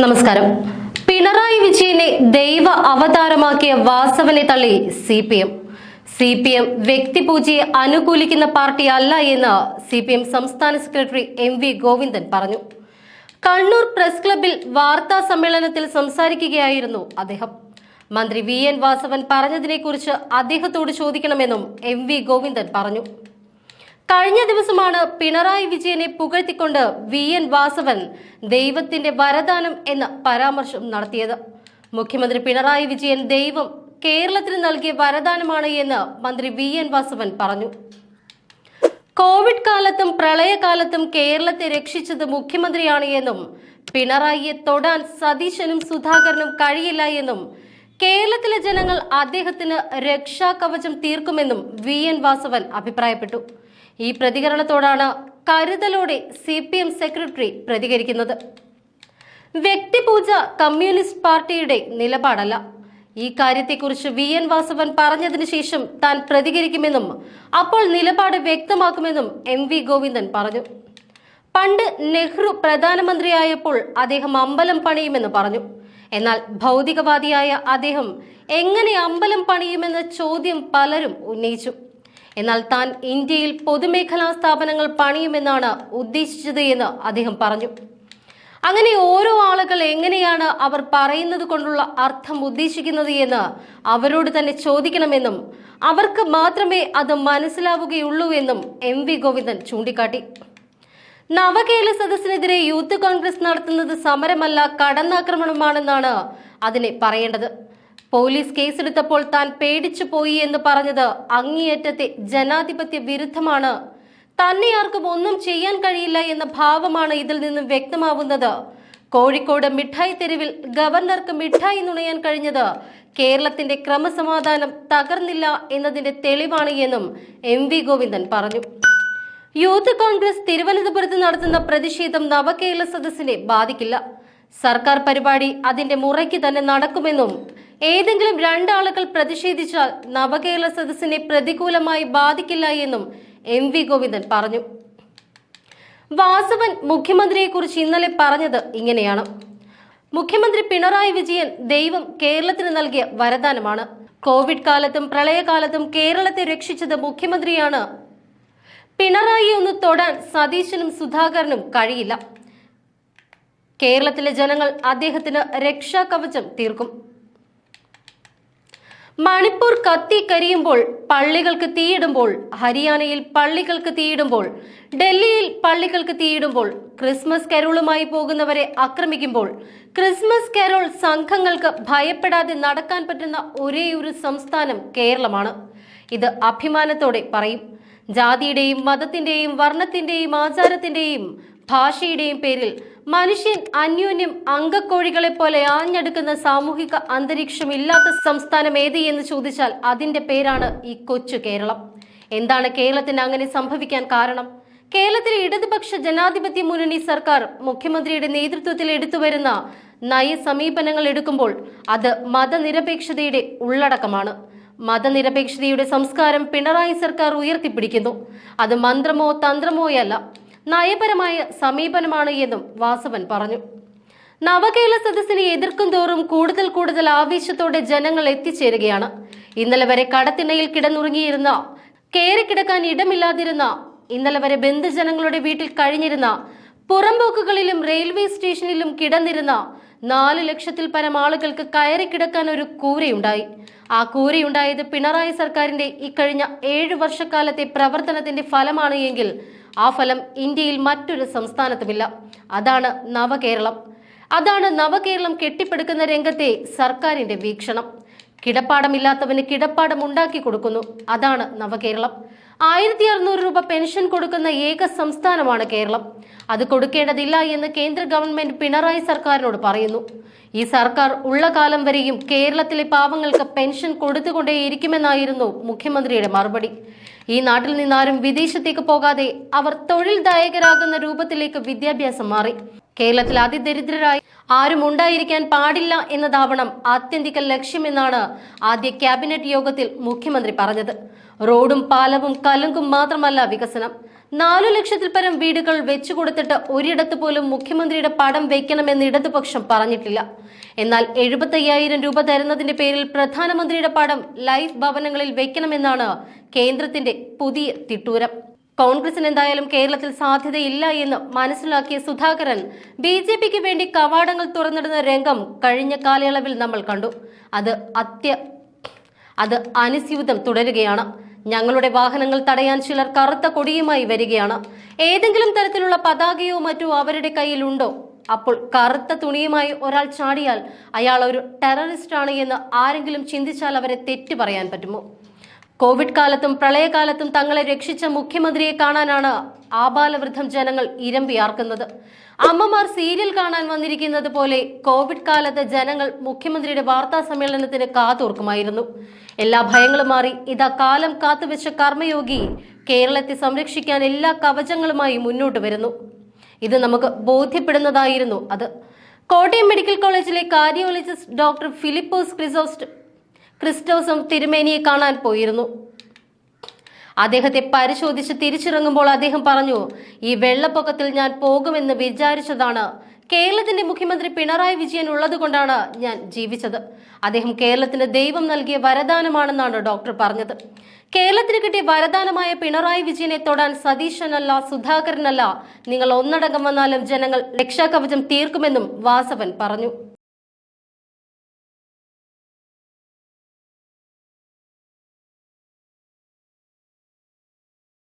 നമസ്കാരം. പിണറായി വിജയനെ ദൈവ അവതാരമാക്കിയ വാസവനെ തള്ളി C P M C P M വ്യക്തിപൂജയെ അനുകൂലിക്കുന്ന പാർട്ടി അല്ല എന്ന് സി പി എം സംസ്ഥാന സെക്രട്ടറി എം വി ഗോവിന്ദൻ പറഞ്ഞു. കണ്ണൂർ പ്രസ് ക്ലബിൽ വാർത്താ സമ്മേളനത്തിൽ സംസാരിക്കുകയായിരുന്നു അദ്ദേഹം. മന്ത്രി വി എൻ വാസവൻ പറഞ്ഞതിനെക്കുറിച്ച് അദ്ദേഹത്തോട് ചോദിക്കണമെന്നും എം വി ഗോവിന്ദൻ പറഞ്ഞു. കഴിഞ്ഞ ദിവസമാണ് പിണറായി വിജയനെ പുകഴ്ത്തിക്കൊണ്ട് വി എൻ വാസവൻ ദൈവത്തിന്റെ വരദാനം എന്ന പരാമർശം നടത്തിയത്. മുഖ്യമന്ത്രി പിണറായി വിജയൻ ദൈവം കേരളത്തിന് നൽകിയ വരദാനമാണ് എന്ന് മന്ത്രി വി എൻ വാസവൻ പറഞ്ഞു. കോവിഡ് കാലത്തും പ്രളയകാലത്തും കേരളത്തെ രക്ഷിച്ചത് മുഖ്യമന്ത്രിയാണ് എന്നും പിണറായിയെ തൊടാൻ സതീശനും സുധാകരനും കഴിയില്ല എന്നും കേരളത്തിലെ ജനങ്ങൾ അദ്ദേഹത്തിന് രക്ഷാകവചം തീർക്കുമെന്നും വി എൻ വാസവൻ അഭിപ്രായപ്പെട്ടു. ഈ പ്രതികരണത്തോടാണ് കരുതലോടെ സി പി എം സെക്രട്ടറി പ്രതികരിക്കുന്നത്. വ്യക്തിപൂജ കമ്മ്യൂണിസ്റ്റ് പാർട്ടിയുടെ നിലപാടല്ല. ഈ കാര്യത്തെക്കുറിച്ച് വി എൻ വാസവൻ പറഞ്ഞതിന് ശേഷം താൻ പ്രതികരിക്കുമെന്നും അപ്പോൾ നിലപാട് വ്യക്തമാക്കുമെന്നും എം വി ഗോവിന്ദൻ പറഞ്ഞു. പണ്ട് നെഹ്റു പ്രധാനമന്ത്രിയായപ്പോൾ അദ്ദേഹം അമ്പലം പണിയുമെന്ന് പറഞ്ഞു. എന്നാൽ ഭൗതികവാദിയായ അദ്ദേഹം എങ്ങനെ അമ്പലം പണിയുമെന്ന ചോദ്യം പലരും ഉന്നയിച്ചു. എന്നാൽ താൻ ഇന്ത്യയിൽ പൊതുമേഖലാ സ്ഥാപനങ്ങൾ പണിയുമെന്നാണ് ഉദ്ദേശിച്ചത് എന്ന് അദ്ദേഹം പറഞ്ഞു. അങ്ങനെ ഓരോ ആളുകൾ എങ്ങനെയാണ് അവർ പറയുന്നത് കൊണ്ടുള്ള അർത്ഥം ഉദ്ദേശിക്കുന്നത് എന്ന് അവരോട് തന്നെ ചോദിക്കണമെന്നും അവർക്ക് മാത്രമേ അത് മനസ്സിലാവുകയുള്ളൂ എന്നും എം വി ഗോവിന്ദൻ ചൂണ്ടിക്കാട്ടി. നവകേരള സദസ്സിനെതിരെ യൂത്ത് കോൺഗ്രസ് നടത്തുന്നത് സമരമല്ല കടന്നാക്രമണമാണെന്നാണ് അതിനെ പറയേണ്ടത്. പോലീസ് കേസെടുത്തപ്പോൾ താൻ പേടിച്ചു പോയി എന്ന് പറഞ്ഞത് അങ്ങേയറ്റത്തെ ജനാധിപത്യ വിരുദ്ധമാണ്. തന്നെ ആർക്കും ഒന്നും ചെയ്യാൻ കഴിയില്ല എന്ന ഭാവമാണ് ഇതിൽ നിന്നും വ്യക്തമാവുന്നത്. കോഴിക്കോട് മിഠായി തെരുവിൽ ഗവർണർക്ക് മിഠായി നുണയാൻ കഴിഞ്ഞത് കേരളത്തിന്റെ ക്രമസമാധാനം തകർന്നില്ല എന്നതിന്റെ തെളിവാണ് എന്നും എം വി ഗോവിന്ദൻ പറഞ്ഞു. യൂത്ത് കോൺഗ്രസ് തിരുവനന്തപുരത്ത് നടത്തുന്ന പ്രതിഷേധം നവകേരള സദസ്സിനെ ബാധിക്കില്ല. സർക്കാർ പരിപാടി അതിന്റെ മുറയ്ക്ക് തന്നെ നടക്കുമെന്നും ഏതെങ്കിലും രണ്ടാളുകൾ പ്രതിഷേധിച്ചാൽ നവകേരള സദസ്സിനെ പ്രതികൂലമായി ബാധിക്കില്ല എന്നും എം വി ഗോവിന്ദൻ പറഞ്ഞു. വാസവൻ മുഖ്യമന്ത്രിയെക്കുറിച്ച് ഇന്നലെ പറഞ്ഞത് ഇങ്ങനെയാണ്. മുഖ്യമന്ത്രി പിണറായി വിജയൻ ദൈവം കേരളത്തിന് നൽകിയ വരദാനമാണ്. കോവിഡ് കാലത്തും പ്രളയകാലത്തും കേരളത്തെ രക്ഷിച്ചത് മുഖ്യമന്ത്രിയാണ്. പിണറായി ഒന്ന് തൊടാൻ സതീശനും സുധാകരനും കഴിയില്ല. കേരളത്തിലെ ജനങ്ങൾ അദ്ദേഹത്തിന് രക്ഷാകവചം തീർക്കും. മണിപ്പൂർ കത്തി കരിയുമ്പോൾ പള്ളികൾക്ക് തീയിടുമ്പോൾ ഹരിയാനയിൽ പള്ളികൾക്ക് തീയിടുമ്പോൾ ഡൽഹിയിൽ പള്ളികൾക്ക് തീയിടുമ്പോൾ ക്രിസ്മസ് കരോളുമായി പോകുന്നവരെ ആക്രമിക്കുമ്പോൾ ക്രിസ്മസ് കരോൾ സംഘങ്ങൾക്ക് ഭയപ്പെടാതെ നടക്കാൻ പറ്റുന്ന ഒരേയൊരു സംസ്ഥാനം കേരളമാണ്. ഇത് അഭിമാനത്തോടെ പറയും. ജാതിയുടെയും മതത്തിന്റെയും വർണത്തിന്റെയും ആചാരത്തിന്റെയും ഭാഷയുടെയും പേരിൽ മനുഷ്യൻ അന്യോന്യം അങ്കക്കോഴികളെ പോലെ ആഞ്ഞെടുക്കുന്ന സാമൂഹിക അന്തരീക്ഷം ഇല്ലാത്ത സംസ്ഥാനം ഏത് എന്ന് ചോദിച്ചാൽ അതിന്റെ പേരാണ് ഈ കൊച്ചു കേരളം. എന്താണ് കേരളത്തിന് അങ്ങനെ സംഭവിക്കാൻ കാരണം? കേരളത്തിലെ ഇടതുപക്ഷ ജനാധിപത്യ മുന്നണി സർക്കാർ മുഖ്യമന്ത്രിയുടെ നേതൃത്വത്തിൽ എടുത്തുവരുന്ന നയസമീപനങ്ങൾ എടുക്കുമ്പോൾ അത് മതനിരപേക്ഷതയുടെ ഉള്ളടക്കമാണ്. മതനിരപേക്ഷതയുടെ സംസ്കാരം പിണറായി സർക്കാർ ഉയർത്തിപ്പിടിക്കുന്നു. അത് മന്ത്രമോ തന്ത്രമോയല്ല നയപരമായ സമീപനമാണ് എന്നും വാസവൻ പറഞ്ഞു. നവകേരള സദസ്സിനെ എതിർക്കും തോറും കൂടുതൽ കൂടുതൽ ആവേശത്തോടെ ജനങ്ങൾ എത്തിച്ചേരുകയാണ്. ഇന്നലെ വരെ കടത്തിണയിൽ കിടന്നുറങ്ങിയിരുന്ന കയറിക്കിടക്കാൻ ഇടമില്ലാതിരുന്ന ഇന്നലെ വരെ ബന്ധുജനങ്ങളുടെ വീട്ടിൽ കഴിഞ്ഞിരുന്ന പുറംപോക്കുകളിലും റെയിൽവേ സ്റ്റേഷനിലും കിടന്നിരുന്ന നാല് ലക്ഷത്തിൽ പരം ആളുകൾക്ക് കയറി കിടക്കാൻ ഒരു കൂരയുണ്ടായി. ആ കൂരയുണ്ടായത് പിണറായി സർക്കാരിന്റെ ഇക്കഴിഞ്ഞ ഏഴു വർഷക്കാലത്തെ പ്രവർത്തനത്തിന്റെ ഫലമാണ് എങ്കിൽ ആ ഫലം ഇന്ത്യയിൽ മറ്റൊരു സംസ്ഥാനത്തുമില്ല. അതാണ് നവകേരളം. അതാണ് നവകേരളം കെട്ടിപ്പടുക്കുന്ന രംഗത്തെ സർക്കാരിന്റെ വീക്ഷണം. കിടപ്പാടമില്ലാത്തവന് കിടപ്പാടം ഉണ്ടാക്കി കൊടുക്കുന്നു. അതാണ് നവകേരളം. ആയിരത്തി അറുന്നൂറ് രൂപ പെൻഷൻ കൊടുക്കുന്ന ഏക സംസ്ഥാനമാണ് കേരളം. അത് കൊടുക്കേണ്ടതില്ല എന്ന് കേന്ദ്ര ഗവൺമെന്റ് പിണറായി സർക്കാരിനോട് പറയുന്നു. ഈ സർക്കാർ ഉള്ള കാലം വരെയും കേരളത്തിലെ പാവങ്ങൾക്ക് പെൻഷൻ കൊടുത്തുകൊണ്ടേയിരിക്കുമെന്നായിരുന്നു മുഖ്യമന്ത്രിയുടെ മറുപടി. ഈ നാട്ടിൽ നിന്നാരും വിദേശത്തേക്ക് പോകാതെ അവർ തൊഴിൽ ദായകരാകുന്ന രൂപത്തിലേക്ക് വിദ്യാഭ്യാസം മാറി. കേരളത്തിൽ അതിദരിദ്രരായി ആരും ഉണ്ടായിരിക്കാൻ പാടില്ല എന്നതാവണം ആത്യന്തിക ലക്ഷ്യമെന്നാണ് ആദ്യ ക്യാബിനറ്റ് യോഗത്തിൽ മുഖ്യമന്ത്രി പറഞ്ഞത്. റോഡും പാലവും കലുങ്കും മാത്രമല്ല വികസനം. നാലു ലക്ഷത്തിൽ പരം വീടുകൾ വെച്ചു കൊടുത്തിട്ട് ഒരിടത്ത് പോലും മുഖ്യമന്ത്രിയുടെ പടം വെക്കണമെന്ന് ഇടതുപക്ഷം പറഞ്ഞിട്ടില്ല. എന്നാൽ എഴുപത്തയ്യായിരം രൂപ തരുന്നതിന്റെ പേരിൽ പ്രധാനമന്ത്രിയുടെ പടം ലൈഫ് ഭവനങ്ങളിൽ വെക്കണമെന്നാണ് കേന്ദ്രത്തിന്റെ പുതിയ തിട്ടൂരം. കോൺഗ്രസിന് എന്തായാലും കേരളത്തിൽ സാധ്യതയില്ല എന്ന് മനസ്സിലാക്കിയ സുധാകരൻ ബി ജെ പിക്ക് വേണ്ടി കവാടങ്ങൾ തുറന്നിടുന്ന രംഗം കഴിഞ്ഞ കാലയളവിൽ നമ്മൾ കണ്ടു. അത് അത്യ അത് അനുസ്യൂതം തുടരുകയാണ്. ഞങ്ങളുടെ വാഹനങ്ങൾ തടയാൻ ചിലർ കറുത്ത കൊടിയുമായി വരികയാണ്. ഏതെങ്കിലും തരത്തിലുള്ള പതാകയോ മറ്റോ അവരുടെ കയ്യിലുണ്ടോ? അപ്പോൾ കറുത്ത തുണിയുമായി ഒരാൾ ചാടിയാൽ അയാൾ ഒരു ടെററിസ്റ്റ് ആണ് എന്ന് ആരെങ്കിലും ചിന്തിച്ചാൽ അവരെ തെറ്റ് പറയാൻ പറ്റുമോ? കോവിഡ് കാലത്തും പ്രളയകാലത്തും തങ്ങളെ രക്ഷിച്ച മുഖ്യമന്ത്രിയെ കാണാനാണ് ആബാലവൃദ്ധം ജനങ്ങൾ ഇരമ്പിയാർക്കുന്നത് അമ്മമാർ സീരിയൽ കാണാൻ വന്നിരിക്കുന്നത് പോലെ കോവിഡ് കാലത്ത് ജനങ്ങൾ മുഖ്യമന്ത്രിയുടെ വാർത്താ സമ്മേളനത്തിന് കാതോർക്കുമായിരുന്നു. എല്ലാ ഭയങ്ങളും മാറി ഇതാ കാലം കാത്തുവെച്ച കർമ്മയോഗി കേരളത്തെ സംരക്ഷിക്കാൻ എല്ലാ കവചങ്ങളുമായി മുന്നോട്ട് വരുന്നു. ഇത് നമുക്ക് ബോധ്യപ്പെടുന്നതായിരുന്നു അത്. കോട്ടയം മെഡിക്കൽ കോളേജിലെ കാർഡിയോളജിസ്റ്റ് ഡോക്ടർ ഫിലിപ്പോസ് ക്രിസോസ്റ്റ് ക്രിസ്റ്റോസം തിരുമേനിയെ കാണാൻ പോയിരുന്നു. അദ്ദേഹത്തെ പരിശോധിച്ച് തിരിച്ചിറങ്ങുമ്പോൾ അദ്ദേഹം പറഞ്ഞു ഈ വെള്ളപ്പൊക്കത്തിൽ ഞാൻ പോകുമെന്ന് വിചാരിച്ചതാണ്. കേരളത്തിന്റെ മുഖ്യമന്ത്രി പിണറായി വിജയൻ ഉള്ളതുകൊണ്ടാണ് ഞാൻ ജീവിച്ചത്. അദ്ദേഹം കേരളത്തിന് ദൈവം നൽകിയ വരദാനമാണെന്നാണ് ഡോക്ടർ പറഞ്ഞത്. കേരളത്തിന് കിട്ടിയ വരദാനമായ പിണറായി വിജയനെ തൊടാൻ സതീശനല്ല സുധാകരനല്ല. നിങ്ങൾ ഒന്നടങ്കം വന്നാലും ജനങ്ങൾ രക്ഷാകവചം തീർക്കുമെന്നും വാസവൻ പറഞ്ഞു.